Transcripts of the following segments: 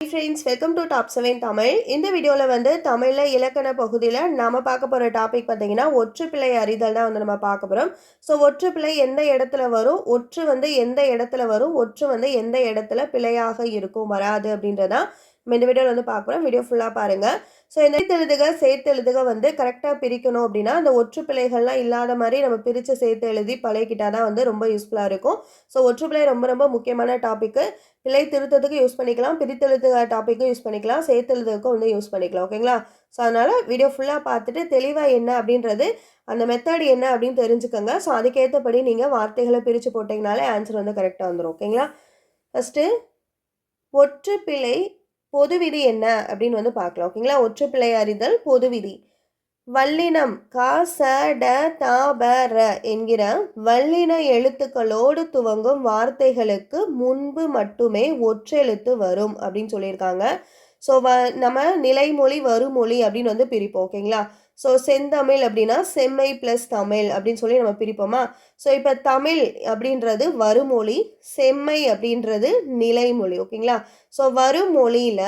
Friends welcome to top seven Tamil இந்த வீடியோவில் வந்து தமிழில் இலக்கண பகுதியில் நம்ம பார்க்க போகிற டாபிக் பார்த்தீங்கன்னா ஒற்றுப்பிழை அறிதல் தான் வந்து நம்ம பார்க்க போகிறோம் ஸோ ஒற்றுப்பிழை எந்த இடத்துல வரும்? ஒற்று வந்து எந்த இடத்துல வரும்? ஒற்று வந்து எந்த இடத்துல பிழையாக இருக்கும்? வராது அப்படின்றதான் நம்ம இந்த வீடியோவில் வந்து பார்க்க போகிறோம் வீடியோ ஃபுல்லாக பாருங்கள் ஸோ இந்த எழுதுக சேர்த்து எழுதுக வந்து கரெக்டாக பிரிக்கணும் அப்படின்னா அந்த ஒற்று பிழைகள்லாம் இல்லாத மாதிரி நம்ம பிரித்து சேர்த்து எழுதி பழகிக்கிட்டால் தான் வந்து ரொம்ப யூஸ்ஃபுல்லாக இருக்கும். ஸோ ஒற்றுப்பிழை ரொம்ப ரொம்ப முக்கியமான டாப்பிக்கு பிழை திருத்தத்துக்கு யூஸ் பண்ணிக்கலாம். பிரித்தெழுத்துக டாப்பிக்கும் யூஸ் பண்ணிக்கலாம். சேர்த்தெழுதுக்கும் வந்து யூஸ் பண்ணிக்கலாம். ஓகேங்களா ஸோ அதனால் வீடியோ ஃபுல்லாக பார்த்துட்டு தெளிவாக என்ன அப்படின்றது அந்த மெத்தட் என்ன அப்படின்னு தெரிஞ்சுக்கோங்க. ஸோ அதுக்கேற்றபடி நீங்கள் வார்த்தைகளை பிரித்து போட்டிங்கனாலே ஆன்சர் வந்து கரெக்டாக வந்துடும் ஓகேங்களா ஃபஸ்ட்டு ஒற்றுப்பிழை பொது விதி என்ன அப்படின்னு வந்து பார்க்கலாம் ஓகேங்களா ஒற்றுப்பிழை அறிதல் பொது விதி வல்லினம் க ச ட த ப ர என்கிற வல்லின எழுத்துக்களோடு துவங்கும் வார்த்தைகளுக்கு முன்பு மட்டுமே ஒற்றெழுத்து வரும் அப்படின்னு சொல்லியிருக்காங்க. ஸோ வ நம்ம நிலைமொழி வருமொழி அப்படின்னு வந்து பிரிப்போம் ஓகேங்களா ஸோ செந்தமிழ் அப்படின்னா செம்மை ப்ளஸ் தமிழ் அப்படின்னு சொல்லி நம்ம பிரிப்போமா? ஸோ இப்போ தமிழ் அப்படின்றது வருமொழி செம்மை அப்படின்றது நிலைமொழி ஓகேங்களா? ஸோ வருமொழியில்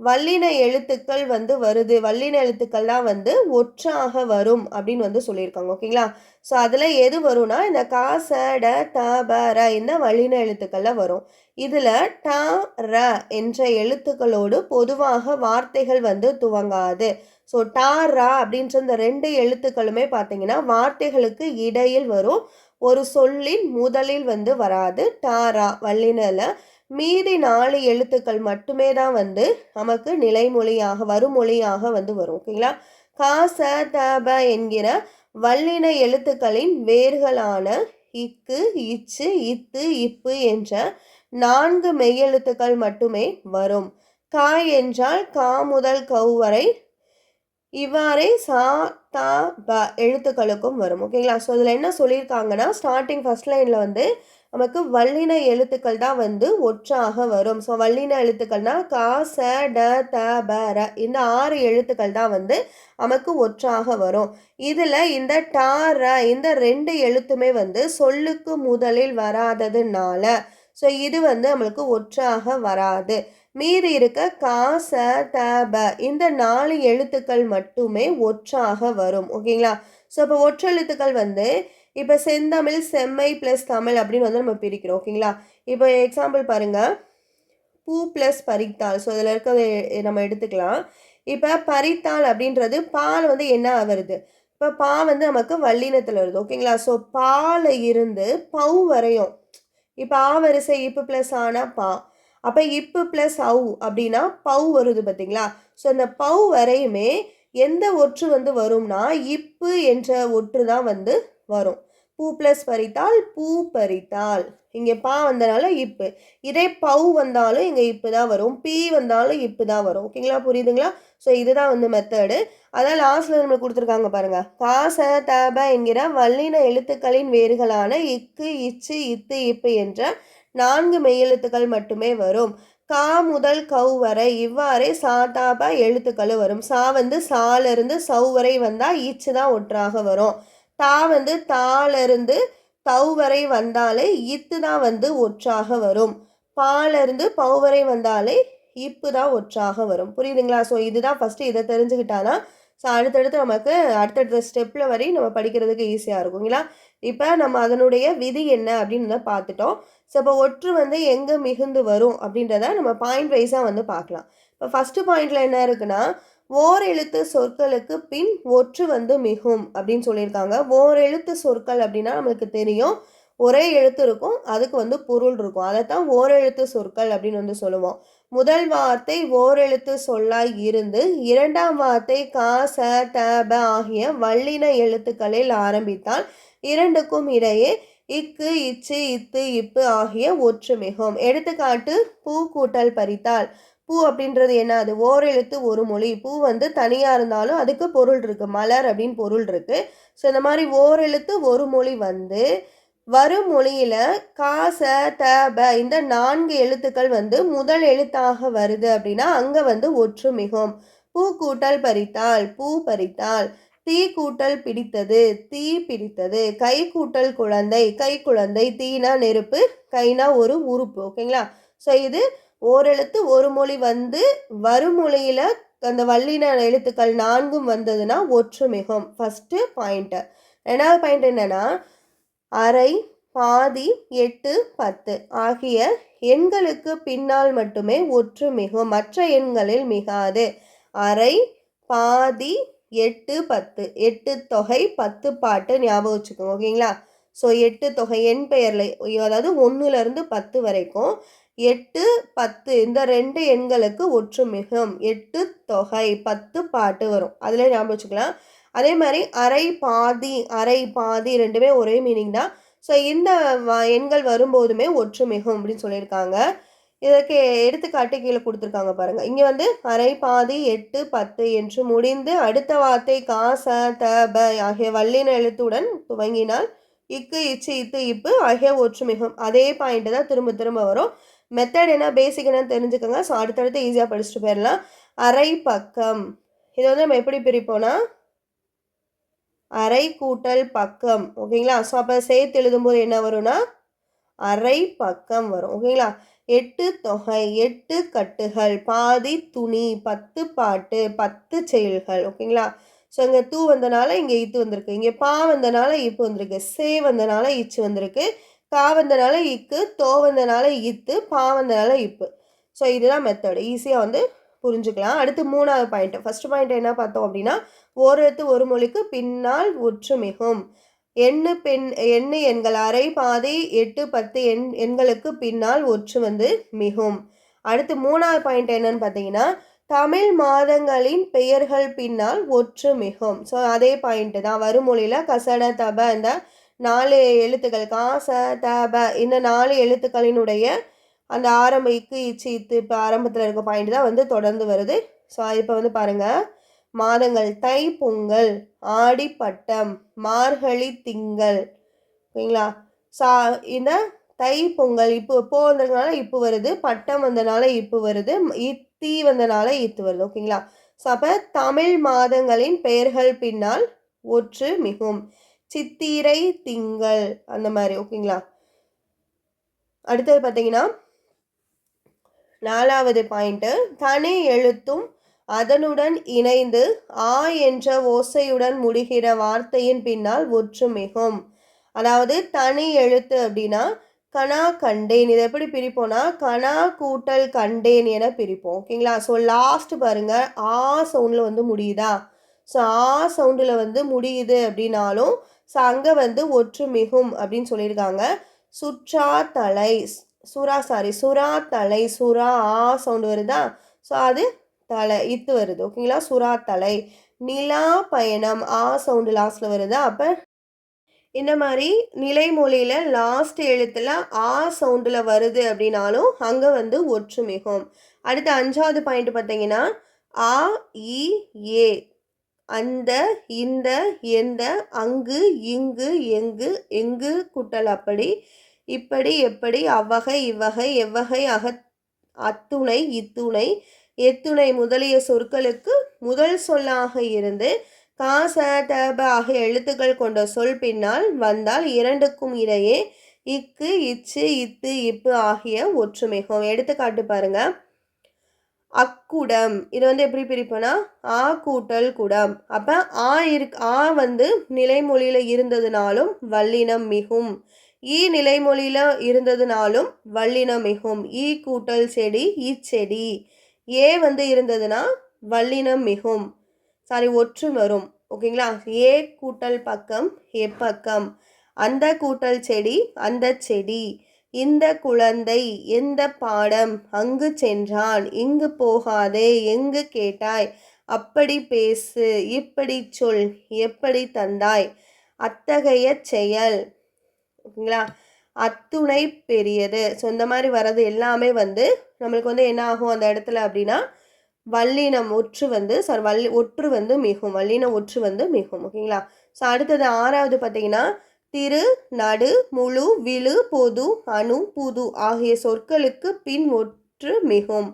வல்லின எழுத்துக்கள் வந்து வருது. வல்லின எழுத்துக்கள் தான் வந்து ஒற்றாக வரும் அப்படின்னு வந்து சொல்லியிருக்காங்க. ஓகேங்களா? ஸோ அதில் எது வரும்னா இந்த கா ச ட த ப ர இந்த வல்லின எழுத்துக்களில் வரும். இதில் ட ர என்ற எழுத்துக்களோடு பொதுவாக வார்த்தைகள் வந்து துவங்காது. ஸோ டா ரா அப்படின்ற இந்த ரெண்டு எழுத்துக்களுமே பார்த்தீங்கன்னா வார்த்தைகளுக்கு இடையில் வரும். ஒரு சொல்லின் முதலில் வந்து வராது. டாரா வல்லினில் மீதி நாலு எழுத்துக்கள் மட்டுமே தான் வந்து நமக்கு நிலைமொழியாக வருமொழியாக வந்து வரும் ஓகேங்களா? காச தப என்கிற வல்லின எழுத்துக்களின் வேர்களான இக்கு இச்சு இத்து இப்பு என்ற நான்கு மெய்யெழுத்துக்கள் மட்டுமே வரும். கா என்றால் கா முதல் கௌ வரை இவ்வாறே சா தா ப எழுத்துக்களுக்கும் வரும் ஓகேங்களா? ஸோ இதில் என்ன சொல்லியிருக்காங்கன்னா ஸ்டார்டிங் ஃபஸ்ட் லைனில் வந்து நமக்கு வல்லின எழுத்துக்கள் தான் வந்து ஒற்றாக வரும். ஸோ வல்லின எழுத்துக்கள்னா கா ச ட த ப ர. இந்த ஆறு எழுத்துக்கள் தான் வந்து நமக்கு ஒற்றாக வரும். இதில் இந்த டா ர இந்த ரெண்டு எழுத்துமே வந்து சொல்லுக்கு முதலில் வராததுனால ஸோ இது வந்து நம்மளுக்கு ஒற்றாக வராது. மீதி இருக்க கா ச த ப இந்த நாலு எழுத்துக்கள் மட்டுமே ஒற்றாக வரும். ஓகேங்களா? ஸோ இப்போ ஒற்றெழுத்துக்கள் வந்து இப்போ செந்தமிழ் செம்மை ப்ளஸ் தமிழ் அப்படின்னு வந்து நம்ம பிரிக்கிறோம். ஓகேங்களா இப்போ எக்ஸாம்பிள் பாருங்கள் பூ ப்ளஸ் பறித்தாள். ஸோ அதில் இருக்கிறத நம்ம எடுத்துக்கலாம். இப்போ பறித்தாள் அப்படின்றது பால் வந்து என்ன வருது இப்போ பா வந்து நமக்கு வல்லினத்தில் வருது. ஓகேங்களா ஸோ பால் இருந்து பவு வரையும். இப்போ ஆ வரிசை இப்பு ப்ளஸ் ஆனால் பா. அப்போ இப்பு ப்ளஸ் அவு அப்படின்னா பவு வருது பார்த்தீங்களா ஸோ அந்த பவு வரையுமே எந்த ஒற்று வந்து வரும்னா இப்பு என்ற ஒற்று தான் வந்து வரும். பூ ப்ளஸ் பறித்தால் பூ பறித்தால். இங்கே பா வந்தனால இப்பு இதே பவு வந்தாலும் இங்கே இப்பு தான் வரும். பி வந்தாலும் இப்பு தான் வரும். ஓகேங்களா புரியுதுங்களா? ஸோ இதுதான் வந்து மெத்தடு அதான் லாஸ்ட்டில் நம்மளுக்கு கொடுத்துருக்காங்க பாருங்கள் காச தப என்கிற வல்லின எழுத்துக்களின் வேர்களான இக்கு இச்சு இத்து இப்பு என்ற நான்கு மெய்யெழுத்துக்கள் மட்டுமே வரும். கா முதல் கௌ வரை இவ்வாறே சாதாப எழுத்துக்களும் வரும். சா வந்து சாலிருந்து சவ் வரை வந்தால் ஈச்சு தான் ஒற்றாக வரும். தா வந்து தாலிருந்து தவ் வரை வந்தாலே இத்து தான் வந்து ஒற்றாக வரும். பாலிருந்து பவு வரை வந்தாலே இப்பு தான் ஒற்றாக வரும். புரியுதுங்களா? ஸோ இதுதான் ஃபஸ்ட்டு இதை தெரிஞ்சுக்கிட்டாதான் ஸோ அடுத்தடுத்து நமக்கு அடுத்தடுத்த ஸ்டெப்பில் வரையும் நம்ம படிக்கிறதுக்கு ஈஸியாக இருக்குங்களா இப்போ நம்ம அதனுடைய விதி என்ன அப்படின்னு பார்த்துட்டோம். ஸோ இப்போ ஒற்று வந்து எங்கே மிகுந்து வரும் அப்படின்றத நம்ம பாயிண்ட் வைஸாக வந்து பார்க்கலாம். இப்போ ஃபஸ்ட்டு பாயிண்டில் என்ன இருக்குன்னா ஓர் எழுத்து சொற்களுக்கு பின் ஒற்று வந்து மிகும் அப்படின்னு சொல்லியிருக்காங்க. ஓர் எழுத்து சொற்கள் அப்படின்னா நம்மளுக்கு தெரியும். ஒரே எழுத்து இருக்கும் அதுக்கு வந்து பொருள் இருக்கும். அதைத்தான் ஓரெழுத்து சொற்கள் அப்படின்னு வந்து சொல்லுவோம். முதல் வார்த்தை ஓரெழுத்து சொல்லாய் இருந்து இரண்டாம் வார்த்தை கா ச த ப ஆகிய வல்லின எழுத்துக்களில் ஆரம்பித்தால் இரண்டுக்கும் இடையே இக்கு இச்சு இத்து இப்பு ஆகிய ஒற்று மிகும். எடுத்துக்காட்டு பூ கூட்டல் பறித்தால். பூ அப்படின்றது என்ன? அது ஓர் எழுத்து ஒரு மொழி. பூ வந்து தனியாக இருந்தாலும் அதுக்கு பொருள் இருக்குது மலர் அப்படின்னு பொருள் இருக்குது ஸோ இந்த மாதிரி ஓர் எழுத்து ஒரு மொழி வந்து வரும் மொழியில் காச த ப இந்த நான்கு எழுத்துக்கள் வந்து முதல் எழுத்தாக வருது அப்படின்னா அங்கே வந்து ஒற்று மிகும் பூ கூட்டல் பறித்தால் பூ பறித்தால் தீ கூட்டல் பிடித்தது தீ பிடித்தது கை கூட்டல் குழந்தை கை குழந்தை தீனா நெருப்பு கைனா ஒரு உறுப்பு. ஓகேங்களா? ஸோ இது ஓரெழுத்து ஒரு மொழி வந்து வருமொழியில் அந்த வல்லின எழுத்துக்கள் நான்கும் வந்ததுன்னா ஒற்றுமிகும். ஃபஸ்ட்டு பாயிண்ட்டு ரெண்டாவது பாயிண்ட் என்னென்னா அரை பாதி எட்டு பத்து ஆகிய எண்களுக்கு பின்னால் மட்டுமே ஒற்று மிகும் மற்ற எண்களில் மிகாது. அரை பாதி எட்டு பத்து எட்டு தொகை பத்து பாட்டு ஞாபகம் வச்சுக்கோங்க ஓகேங்களா? ஸோ எட்டு தொகை எண் பெயரில் அதாவது ஒன்றுலேருந்து பத்து வரைக்கும் எட்டு பத்து இந்த ரெண்டு எண்களுக்கு ஒற்று மிகும் எட்டு தொகை பத்து பாட்டு வரும். அதில் ஞாபகம் வச்சுக்கலாம். அதே மாதிரி அரை பாதி அரை பாதி ரெண்டுமே ஒரே மீனிங் தான். ஸோ இந்த எண்கள் வரும்போதுமே ஒற்று மிகும் அப்படின்னு சொல்லியிருக்காங்க. இதற்கு எடுத்துக்காட்டு கீழே கொடுத்துருக்காங்க பாருங்கள் இங்கே வந்து அரை பாதி எட்டு பத்து என்று முடிந்து அடுத்த வார்த்தை காச த ப ஆகிய வல்லின எழுத்துடன் துவங்கினால் இக்கு இச்சு இத்து இப்பு ஆகிய ஒற்றுமிகும். அதே பாயிண்ட் தான் திரும்ப திரும்ப வரும். மெத்தட் என்ன? பேசிக் என்னன்னு தெரிஞ்சுக்கோங்க. ஸோ அடுத்தடுத்து ஈஸியாக படிச்சுட்டு போயிடலாம். அரை பக்கம். இது வந்து நம்ம எப்படி பிரிப்போம்னா? அரை கூட்டல் பக்கம். ஓகேங்களா ஸோ அப்போ சேர்த்து எழுதும்போது என்ன வரும்னா? அரை பக்கம் வரும். ஓகேங்களா எட்டு தொகை எட்டு கட்டுகள் பாதி துணி பத்து பாட்டு பத்து செயல்கள். ஓகேங்களா ஸோ இங்கே தூ வந்தனால இங்கே இத்து வந்திருக்கு. இங்கே பா வந்தனால இப்பு வந்திருக்கு. சே வந்தனால இச்சு வந்திருக்கு. காவந்தனால இக்கு தோவந்தனால இத்து பாவந்தனால இப்பு. ஸோ இதுதான் மெத்தடு ஈஸியாக வந்து புரிஞ்சுக்கலாம். அடுத்து மூணாவது பாயிண்ட் ஃபர்ஸ்ட் பாயிண்ட் என்ன பார்த்தோம் அப்படின்னா ஓரெழுத்து ஒரு மொழிக்கு பின்னால் ஒற்று மிகும். எண்ணு பெண் எண்ணு எண்கள் அரை பாதி எட்டு பத்து எண் எண்களுக்கு பின்னால் ஒற்று வந்து மிகும். அடுத்து மூணாவது பாயிண்ட் என்னன்னு பார்த்தீங்கன்னா தமிழ் மாதங்களின் பெயர்கள் பின்னால் ஒற்று மிகும். ஸோ அதே பாயிண்ட் தான். வருமொழியில் கசட தப இந்த நாலு எழுத்துக்கள். காச தப இந்த நாலு எழுத்துக்களினுடைய அந்த ஆரம்ப இக்கு இச்சு இத்து இப்போ ஆரம்பத்தில் இருக்க பாயிண்ட் தான் வந்து தொடர்ந்து வருது. ஸோ இப்போ வந்து பாருங்கள் மாதங்கள் தை பொங்கல் ஆடிப்பட்டம் மார்கழி திங்கள். ஓகேங்களா சா இந்த தை பொங்கல் இப்போ போ வந்ததுனால இப்போ வருது. பட்டம் வந்தனால இப்போ வருது. இத்தி வந்தனால இத்து வருது. ஓகேங்களா? ஸோ அப்போ தமிழ் மாதங்களின் பெயர்கள் பின்னால் ஒற்று மிகும். சித்திரை திங்கள். அந்த மாதிரி ஓகேங்களா அடுத்தது பார்த்தீங்கன்னா நாலாவது பாயிண்ட்டு தனி எழுத்தும் அதனுடன் இணைந்து ஆ என்ற ஓசையுடன் முடிகிற வார்த்தையின் பின்னால் ஒற்றுமிகும். அதாவது தனி எழுத்து அப்படின்னா கனா கண்டேன். இதை எப்படி பிரிப்போம்னா கனா கூட்டல் கண்டேன் என பிரிப்போம் ஓகேங்களா ஸோ லாஸ்ட் பாருங்கள் ஆ சவுண்டில் வந்து முடியுதா? ஸோ ஆ சவுண்டில் வந்து முடியுது அப்படின்னாலும் ஸோ அங்கே வந்து ஒற்று மிகும் அப்படின்னு சொல்லியிருக்காங்க. சுற்றா தலை சுறா சாரி சுறா தலை சுறா ஆ சவுண்டு வருதா? ஸோ அது தலை இத்து வருது. ஓகேங்களா சுறா தலை நிலா பயணம் ஆ சவுண்டு லாஸ்ட்டில் வருதா? அப்போ இந்த மாதிரி? நிலைமொழியில் லாஸ்ட் எழுத்தில் ஆ சவுண்டில் வருது அப்படின்னாலும் அங்கே வந்து ஒற்றுமிகும். அடுத்து அஞ்சாவது பாயிண்ட் பார்த்தீங்கன்னா ஆ இ ஏ. அந்த இந்த எந்த அங்கு இங்கு எங்கு எங்கு குட்டல் அப்படி. இப்படி எப்படி அவ்வகை இவ்வகை எவ்வகை அக அத்துணை இத்துணை. எத்துணை முதலிய சொற்களுக்கு முதல் சொல்லாக இருந்து காச தப ஆகிய எழுத்துக்கள் கொண்ட சொல் பின்னால் வந்தால் இரண்டுக்கும் இடையே இக்கு இச்சு இத்து இப்பு ஆகிய ஒற்றுமைகம் எடுத்துக்காட்டு பாருங்கள் அக்குடம். இது வந்து எப்படி பிரிப்போனா ஆ கூட்டல் குடம். அப்போ ஆ இரு ஆ வந்து நிலைமொழியில் இருந்ததுனாலும் வல்லினம் மிகும். ஈ நிலைமொழியில் இருந்ததுனாலும் வல்லினம் மிகும். ஈ கூட்டல் செடி இச்செடி ஏ வந்து இருந்ததுன்னா வல்லினம் மிகும். சாரி ஒற்று வரும். ஓகேங்களா? ஏ கூட்டல் பக்கம் எப்பக்கம் அந்த கூட்டல் செடி அந்த செடி. இந்த குழந்தை எந்த பாடம்? அங்கு சென்றான் இங்கு போகாதே எங்கு கேட்டாய்? அப்படி பேசு இப்படி சொல் எப்படி தந்தாய்? அத்தகைய செயல் ஓகேங்களா? அத்துணை பெரியது. ஸோ இந்த மாதிரி வர்றது எல்லாமே வந்து நம்மளுக்கு வந்து என்ன ஆகும் அந்த இடத்துல அப்படின்னா வல்லினம் ஒற்று வந்து சார் வள்ளி ஒற்று வந்து மிகும் வல்லினம் ஒற்று வந்து மிகும் ஓகேங்களா? ஸோ அடுத்தது ஆறாவது பார்த்தீங்கன்னா திரு நடு முழு விழு பொது அணு புது ஆகிய சொற்களுக்கு பின் ஒற்று மிகும்.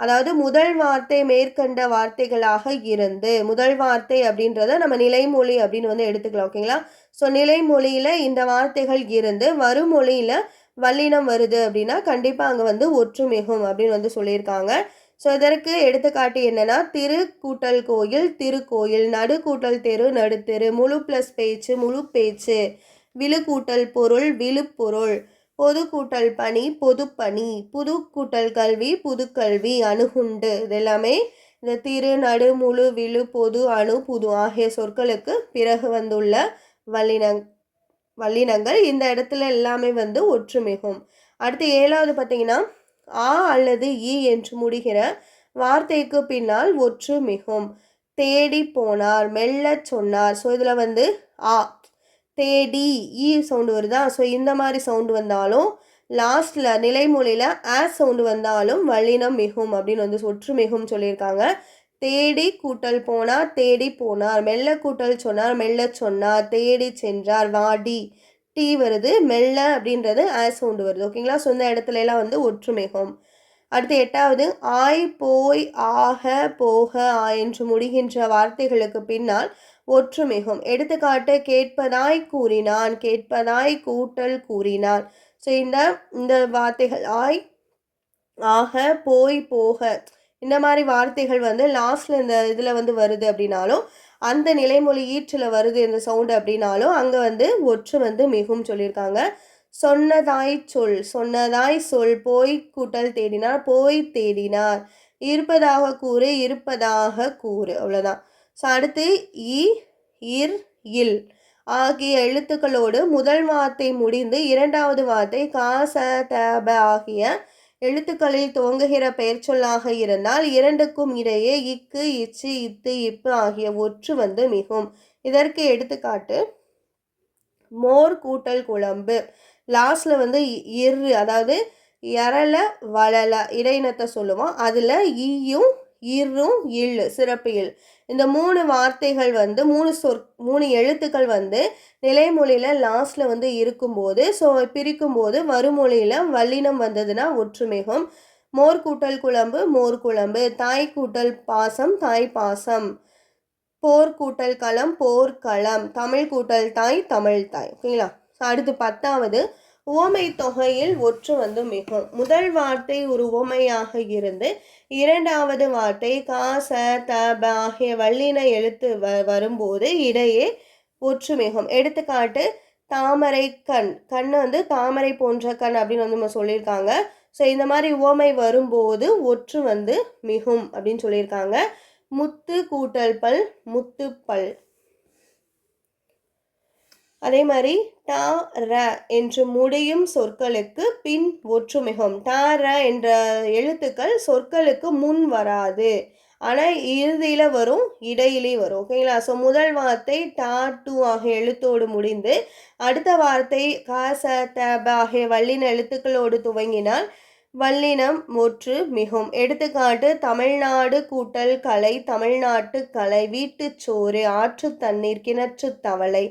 அதாவது முதல் வார்த்தை மேற்கண்ட வார்த்தைகளாக இருந்து முதல் வார்த்தை அப்படின்றத நம்ம நிலைமொழி அப்படின்னு வந்து எடுத்துக்கலாம் ஓகேங்களா ஸோ நிலைமொழியில் இந்த வார்த்தைகள் இருந்து வருமொழியில் வல்லினம் வருது அப்படின்னா கண்டிப்பாக அங்கே வந்து ஒற்றுமிகும் அப்படின்னு வந்து சொல்லியிருக்காங்க. ஸோ இதற்கு எடுத்துக்காட்டு என்னென்னா திரு கூட்டல் கோயில் திருக்கோயில் நடு கூட்டல் தெரு நடுத்தெரு முழு ப்ளஸ் பேச்சு முழு பேச்சு. விழுக்கூட்டல் பொருள் விழுப்பொருள். பொது கூட்டல் பணி பொதுப்பணி. புது கூட்டல் கல்வி புதுக்கல்வி அணுகுண்டு. இதெல்லாமே இந்த திரு நடு முழு விழு பொது அணு புது ஆகிய சொற்களுக்கு பிறகு வந்துள்ள வல்லினங் வல்லினங்கள். இந்த இடத்துல எல்லாமே வந்து ஒற்றுமிகும். அடுத்து ஏழாவது பார்த்தீங்கன்னா ஆ அல்லது இ என்று முடிகிற வார்த்தைக்கு பின்னால் ஒற்று மிகும் தேடி போனார் மெல்ல சொன்னார். ஸோ இதில் வந்து ஆ. தேடி ஈ சவுண்டு வருதா? ஸோ இந்த மாதிரி சவுண்டு வந்தாலும் லாஸ்ட்டில் நிலைமொழியில் ஆ சவுண்டு வந்தாலும் வல்லினம் மிகும் அப்படின்னு வந்து சொற்று மிகும் சொல்லியிருக்காங்க. தேடி கூட்டல் போனார் தேடி போனார். மெல்ல கூட்டல் சொன்னார் மெல்ல சொன்னார். தேடி சென்றார். வாடி. டீ வருது மெல்ல அப்படின்றது ஆ சவுண்டு வருது. ஓகேங்களா சொந்த இடத்துலலாம் வந்து ஒற்றுமிகும் அடுத்து எட்டாவது ஆய் போய் ஆக போக ஆ என்று முடிகின்ற வார்த்தைகளுக்கு பின்னால் ஒற்றுமிகும். எடுத்துக்காட்டு கேட்பதாய் கூறினான் கேட்பதாய் கூட்டல் கூறினான். ஸோ இந்த இந்த வார்த்தைகள் ஆய் ஆக போய் போக இந்த மாதிரி வார்த்தைகள் வந்து லாஸ்ட்டில் இந்த இதில் வந்து வருது அப்படின்னாலும் அந்த நிலைமொழி ஈற்றில் வருது இந்த சவுண்டு அப்படின்னாலும் அங்கே வந்து ஒற்று வந்து மிகவும் சொல்லியிருக்காங்க. சொன்னதாய் சொல் சொன்னதாய் சொல் போய் கூட்டல் தேடினார் போய் தேடினார். இருப்பதாக கூறு இருப்பதாக கூறு அவ்வளோதான் ஸோ அடுத்து இ இர் இல். ஆகிய எழுத்துக்களோடு முதல் வார்த்தை முடிந்து இரண்டாவது வார்த்தை காச தப ஆகிய எழுத்துக்களில் துவங்குகிற பெயர்ச்சொல்லாக இருந்தால் இரண்டுக்கும் இடையே இக்கு இச்சு இத்து இப்பு ஆகிய ஒற்று வந்து மிகும். இதற்கு எடுத்துக்காட்டு மோர் கூட்டல் குழம்பு. லாஸ்டில் வந்து இரு அதாவது எரல வளல இடையினத்தை சொல்லுவோம். அதில் ஈயும் இரும் இல் சிறப்பு இல். இந்த மூணு வார்த்தைகள் வந்து மூணு சொற் மூணு எழுத்துக்கள் வந்து நிலைமொழியில் லாஸ்ட்டில் வந்து இருக்கும்போது ஸோ பிரிக்கும்போது வருமொழியில் வல்லினம் வந்ததுன்னா ஒற்றுமிகும். மோர் கூட்டல் குழம்பு மோர் குழம்பு. தாய் கூட்டல் பாசம் தாய் பாசம். போர் கூட்டல் களம் போர்க்களம் தமிழ் கூட்டல் தாய் தமிழ் தாய். ஓகேங்களா? அடுத்து பத்தாவது. உவமை தொகையில் ஒற்று வந்து மிகும். முதல் வார்த்தை ஒரு உவமையாக இருந்து இரண்டாவது வார்த்தை காச தப ஆகிய வல்லின எழுத்து வ வரும்போது இடையே ஒற்று மிகும். எடுத்துக்காட்டு தாமரை கண். கண் வந்து தாமரை போன்ற கண் அப்படின்னு வந்து நம்ம சொல்லியிருக்காங்க. ஸோ இந்த மாதிரி உவமை வரும்போது ஒற்று வந்து மிகும் அப்படின்னு சொல்லியிருக்காங்க. முத்து கூட்டல் பல் முத்து பல். அதே மாதிரி டா ர என்று முடியும் சொற்களுக்கு பின் ஒற்றுமிகும். டா ர என்ற எழுத்துக்கள் சொற்களுக்கு முன் வராது. ஆனால் இறுதியில் வரும் இடையிலே வரும். ஓகேங்களா ஸோ முதல் வார்த்தை டா டூ ஆகிய எழுத்தோடு முடிந்து அடுத்த வார்த்தை க ச த ப ஆகிய வல்லின எழுத்துக்களோடு துவங்கினால் வல்லினம் ஒற்று மிகும். எடுத்துக்காட்டு தமிழ்நாடு கூட்டல் கலை தமிழ்நாட்டு கலை வீட்டுச்சோறு ஆற்று தண்ணீர் கிணற்று தவளை.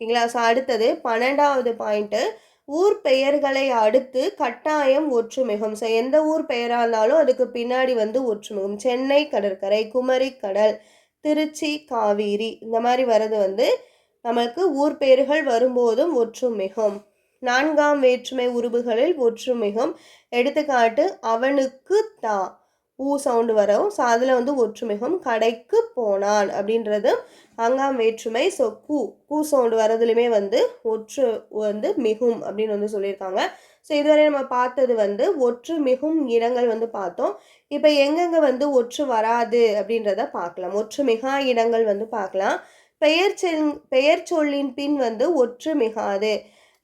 ஓகேங்களா? ஸோ அடுத்தது பன்னெண்டாவது பாயிண்ட்டு ஊர் பெயர்களை அடுத்து கட்டாயம் ஒற்றுமிகும். ஸோ எந்த ஊர் பெயராக இருந்தாலும் அதுக்கு பின்னாடி வந்து ஒற்றுமிகும். சென்னை கடற்கரை குமரி கடல் திருச்சி காவேரி இந்த மாதிரி வர்றது வந்து நமக்கு ஊர் பெயர்கள் வரும்போதும் ஒற்றுமிகும். நான்காம் வேற்றுமை உருபுகளில் ஒற்றுமிகும். எடுத்துக்காட்டு அவனுக்கு தா ஊ சவுண்டு வரும் ஸோ அதில் வந்து ஒற்றுமிகும் கடைக்கு போனான் அப்படின்றது அங்காம் வேற்றுமை ஸோ கூ கூ சவுண்டு வரதுலையுமே வந்து ஒற்று வந்து மிகும் அப்படின்னு வந்து சொல்லியிருக்காங்க. ஸோ இதுவரை நம்ம பார்த்தது வந்து ஒற்று மிகும் இடங்கள் வந்து பார்த்தோம். இப்போ எங்கெங்கே வந்து ஒற்று வராது அப்படின்றத பார்க்கலாம். ஒற்று மிகா இடங்கள் வந்து பார்க்கலாம். பெயர் செல் பெயர் சொல்லின் பின் வந்து ஒற்று மிகாது.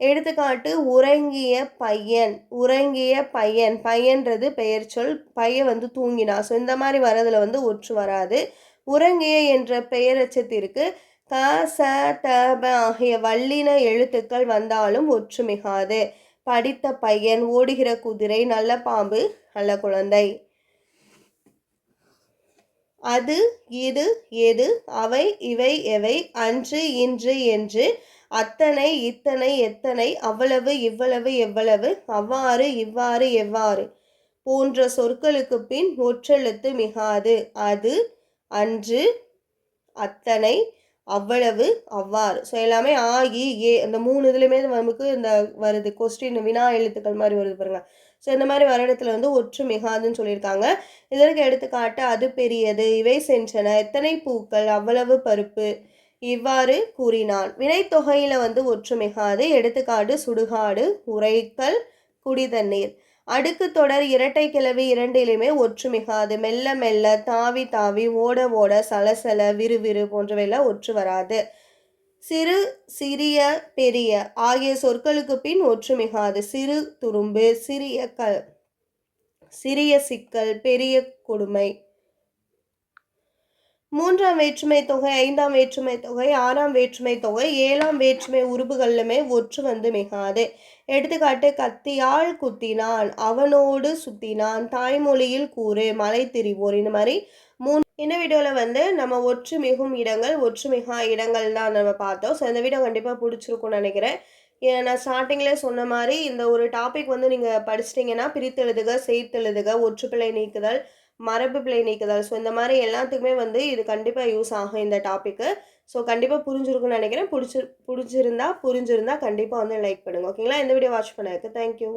எடுத்துக்காட்டு உறங்கிய பையன் உறங்கிய பையன். பையன்றது பெயர் சொல். பையன் வந்து தூங்கினா. ஸோ இந்த மாதிரி வரதில் வந்து ஒற்று வராது. உறங்கிய என்ற பெயரச்சத்திற்கு க ச த ப ஆகிய வல்லின எழுத்துக்கள் வந்தாலும் ஒற்று மிகாது படித்த பையன் ஓடுகிற குதிரை நல்ல பாம்பு நல்ல குழந்தை. அது இது எது அவை இவை எவை அன்று இன்று என்று அத்தனை இத்தனை எத்தனை அவ்வளவு இவ்வளவு எவ்வளவு அவ்வாறு இவ்வாறு எவ்வாறு போன்ற சொற்களுக்கு பின் ஒற்றெழுத்து மிகாது. அது அன்று அத்தனை அவ்வளவு அவ்வாறு. ஸோ எல்லாமே ஆகி ஏ அந்த மூணு இதுலையுமே நமக்கு இந்த வருது. கொஸ்டின் வினா எழுத்துக்கள் மாதிரி வருது பாருங்க. ஸோ இந்த மாதிரி வர இடத்துல வந்து ஒற்று மிகாதுன்னு சொல்லியிருக்காங்க. இதற்கு எடுத்துக்காட்டு அது பெரியது இவை சென்றன எத்தனை பூக்கள் அவ்வளவு பருப்பு இவ்வாறு கூறினான். வினைத்தொகையில் வந்து ஒற்றுமிகாது எடுத்துக்காடு எடுத்துக்காட்டு சுடுகாடு உரைக்கல் குடிதண்ணீர். அடுக்கு தொடர் இரட்டை கிளவி இரண்டிலுமே ஒற்றுமிகாது. மெல்ல மெல்ல தாவி தாவி ஓட ஓட சலசல விறுவிறு போன்றவையெல்லாம் ஒற்று வராது. சிறு சிறிய பெரிய ஆகிய சொற்களுக்கு பின் ஒற்றுமிகாது. சிறு துரும்பு சிறிய கல் சிறிய சிக்கல் பெரிய கொடுமை. மூன்றாம் வேற்றுமை தொகை ஐந்தாம் வேற்றுமை தொகை ஆறாம் வேற்றுமை தொகை ஏழாம் வேற்றுமை உறுப்புகளிலுமே ஒற்று வந்து மிகாது. எடுத்துக்காட்டு கத்தியால் குத்தினான் அவனோடு சுத்தினான் தாய்மொழியில் கூறு மலை திரிவோர் இந்த மாதிரி மூணு இந்த வீடியோவில் வந்து நம்ம ஒற்று மிகும் இடங்கள் ஒற்று மிகா இடங்கள் தான் நம்ம பார்த்தோம். ஸோ இந்த வீடியோ கண்டிப்பாக பிடிச்சிருக்கும்னு நினைக்கிறேன். ஏன் நான் ஸ்டார்டிங்கில் சொன்ன மாதிரி இந்த ஒரு டாபிக் வந்து நீங்கள் படிச்சிட்டிங்கன்னா பிரித்தெழுதுக செய்தெழுதுக ஒற்றுப்பிழை நீக்குதல் மரபு பிழை நீக்குதல். ஸோ இந்த மாதிரி எல்லாத்துக்குமே வந்து இது கண்டிப்பாக யூஸ் ஆகும் இந்த டாப்பிக்கு ஸோ கண்டிப்பாக புரிஞ்சிருக்குன்னு நினைக்கிறேன். பிடிச்சி பிடிச்சிருந்தா புரிஞ்சிருந்தா கண்டிப்பாக வந்து லைக் பண்ணுங்கள் ஓகேங்களா இந்த வீடியோ வாட்ச் பண்ணதுக்கு தேங்க்யூ